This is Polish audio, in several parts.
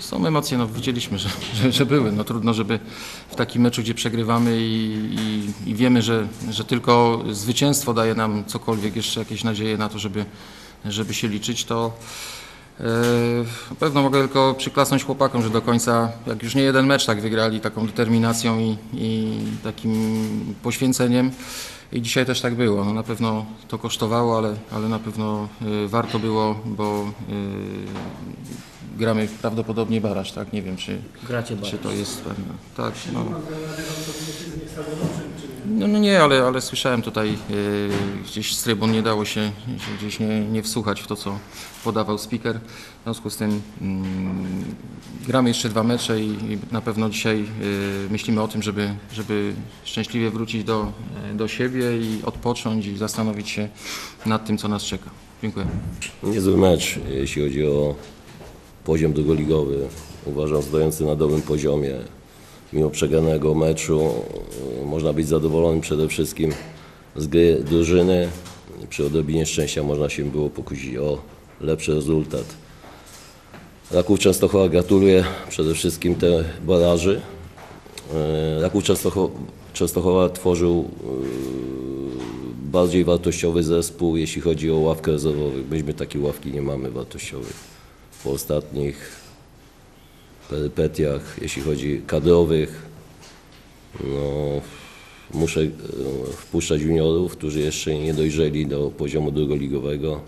Są emocje, no widzieliśmy, że, że, że były. No trudno, żeby w takim meczu, gdzie przegrywamy i, i, i wiemy, że, że tylko zwycięstwo daje nam cokolwiek, jeszcze jakieś nadzieje na to, żeby, żeby się liczyć, to e, na pewno mogę tylko przyklasnąć chłopakom, że do końca, jak już nie jeden mecz tak wygrali, taką determinacją i, i takim poświęceniem. I dzisiaj też tak było. No na pewno to kosztowało, ale, ale na pewno y, warto było, bo y, gramy prawdopodobnie baraż, tak? Nie wiem, czy, Gracie czy to jest pewne. Tak, no. No, no nie, ale, ale słyszałem tutaj y, gdzieś z trybun nie dało się się gdzieś nie, nie wsłuchać w to, co podawał speaker. W związku z tym mm, gramy jeszcze dwa mecze i, i na pewno dzisiaj y, myślimy o tym, żeby, żeby szczęśliwie wrócić do, do siebie i odpocząć i zastanowić się nad tym, co nas czeka. Dziękuję. Niezły mecz, jeśli chodzi o poziom drugoligowy. Uważam stojący na dobrym poziomie. Mimo przegranego meczu e, można być zadowolonym przede wszystkim z gry drużyny. Przy odrobinie szczęścia można się było pokusić o lepszy rezultat. Raków Częstochowa gratuluję przede wszystkim te baraży. E, Raków Częstochowa, tworzył e, bardziej wartościowy zespół, jeśli chodzi o ławkę rezerwowych. Myśmy takiej ławki nie mamy wartościowej. Po ostatnich perypetiach, jeśli chodzi kadrowych, no, muszę e, wpuszczać juniorów, którzy jeszcze nie dojrzeli do poziomu drugoligowego.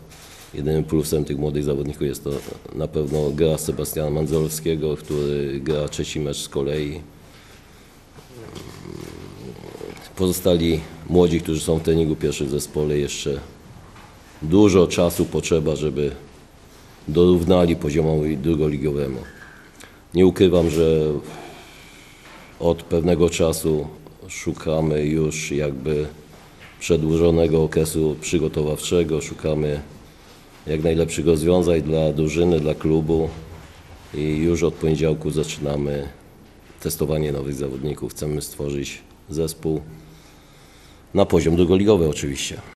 Jedynym plusem tych młodych zawodników jest to na pewno gra Sebastiana Mandzolowskiego, który gra trzeci mecz z kolei. Pozostali młodzi, którzy są w treningu pierwszym w zespole, jeszcze dużo czasu potrzeba, żeby dorównali poziomowi drugoligowemu. Nie ukrywam, że od pewnego czasu szukamy już jakby przedłużonego okresu przygotowawczego, szukamy jak najlepszych rozwiązań dla drużyny, dla klubu i już od poniedziałku zaczynamy testowanie nowych zawodników. Chcemy stworzyć zespół na poziom drugoligowy oczywiście.